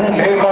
Gracias.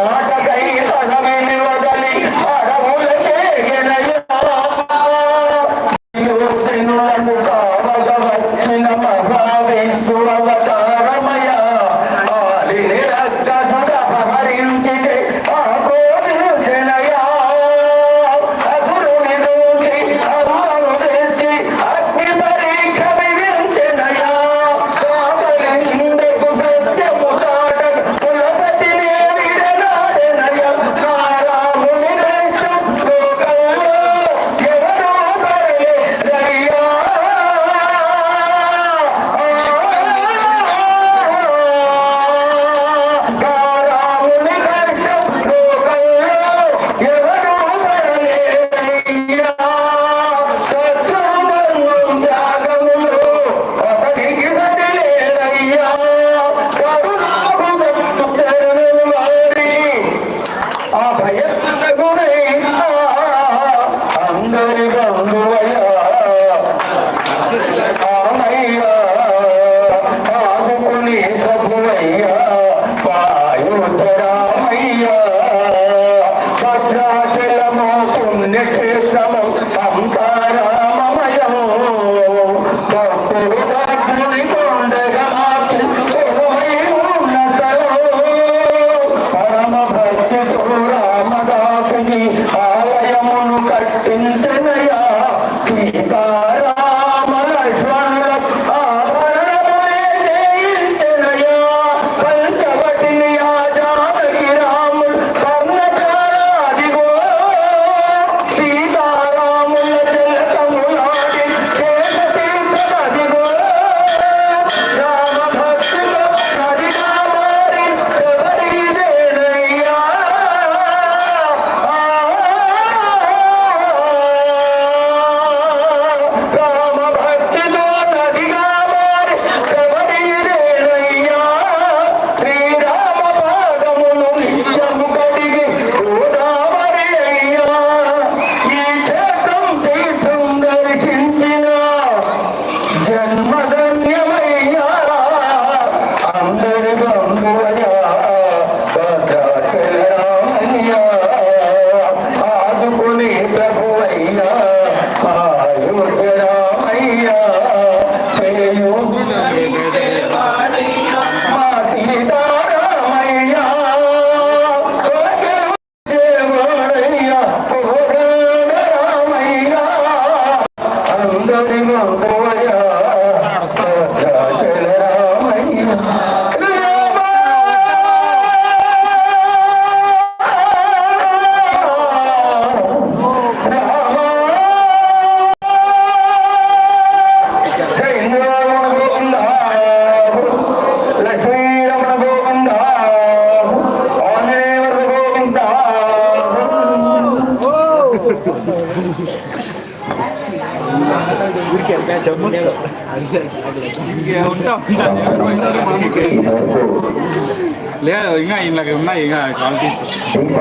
లేదు ఇంకా ఇలాగ ఉన్నాయి ఇంకా క్వాలిటీస్ దీప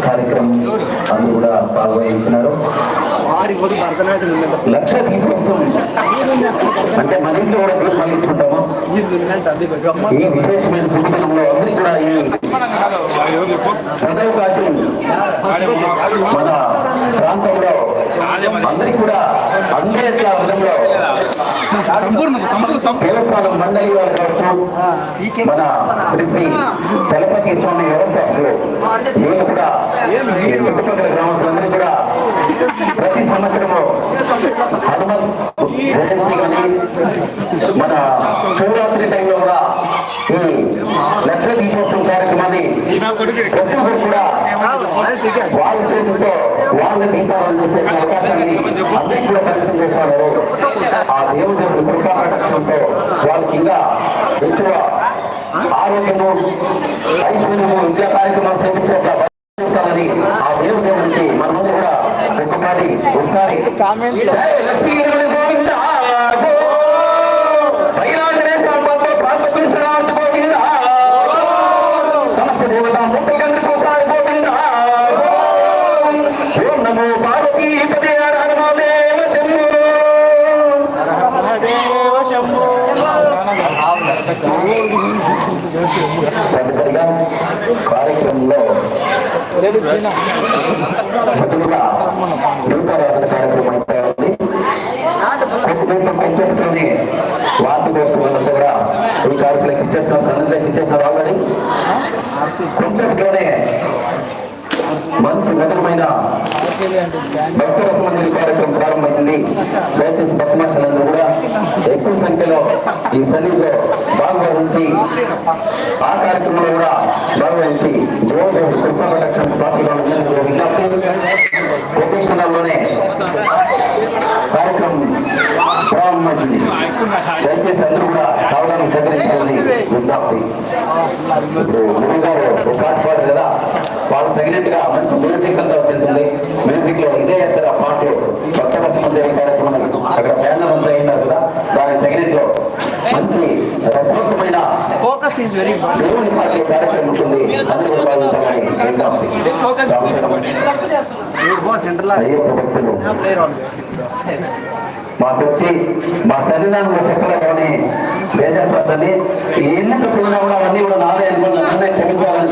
కార్యక్రమం అందరూ కూడా పాల్గొంటున్నారు లక్ష దీపోత్సవం అంటే మన ఇంట్లో కూడా దీపం వెలిగించుకుంటాము ఈ విశేషమైన శుభదినంలో అందరికీ కూడా సదవకాశం మన ప్రాంతంలో అందరికీ కూడా అందేట్ల విధంలో సంపూర్ణ దేవస్థానం మండలి వారు కావచ్చు మన శ్రీ శ్రీ చలపతి స్వామి వ్యవస్థలు వీళ్ళు కూడా ఈ చుట్టుపక్కల గ్రామస్తులందరూ కూడా ప్రతి సంవత్సరము హనుమన్ జయంతి కానీ మన శివరాత్రి టైంలో కూడా ఈ లక్ష దీపోత్సవం కార్యక్రమాన్ని ప్రతి ఒక్కరు కూడా వాళ్ళ చేతులతో వాళ్ళ దీపావళి చేసే అవకాశాన్ని కూడా పరిచయం చేస్తున్నారు ఆ దేవుడి కటాక్షంతో వాళ్ళకి ఇంకా ఎక్కువ ఆరోగ్యము ఐశ్వర్యము విద్యా కార్యక్రమాలు సేవించే ఆ దేవుడి నుంచి మనము కూడా ఒక్కసారి ఒకసారి తదుపరిగా కార్యక్రమంలో మొదలుగా కార్యక్రమం ఉంది కొంచెం కొంచెంతోనే వార్త కోసం వాళ్ళంతా కూడా ఈ కార్యక్రమం ఇచ్చేసిన సన్నిధిలోకి ఇచ్చేస్తున్నారు ఆల్రెడీ కొంచెంతోనే మంచి మధురమైన భక్తుల సంబంధించిన కార్యక్రమం ప్రారంభమైంది దయచేసి భక్తమాషలందరూ కూడా ఎక్కువ సంఖ్యలో ఈ సన్నిధిలో పాల్గొనించి ఆ కార్యక్రమంలో కూడా భాగవహించి రోజు కృపా ప్రదక్షిణ పార్టీలో విజ్ఞప్తి కార్యక్రమం ప్రారంభమైంది. దయచేసి అందరూ కూడా కావడానికి సహకరించాలని విజ్ఞప్తి. ఇప్పుడు గురువు గారు పాట కదా వాళ్ళు తగినట్టుగా మంచి మ్యూజిక్ అంతా వచ్చింది మ్యూజిక్లో ఇదే ఎక్కడ పాటలు భక్తుల సంబంధించిన కార్యక్రమం అక్కడ బ్యానర్ అంతా అయినారు కదా దానికి తగినట్లు మంచి రసవంతమైన ఫోకస్ ఈస్ వెరీ దేవుని పాటల కార్యక్రమం ఉంటుంది అందరూ కూడా భావించాలని విజ్ఞప్తి సాంస్కృతిక సెంటర్ లా అయ్యప్ప భక్తులు మాకొచ్చి మా శరీరాన్ని శక్తులు కానీ బేజారు పడుతుంది ఎన్ని పెట్టినా కూడా అవన్నీ కూడా నాదే అనుకుని నన్నే క్షమించాలని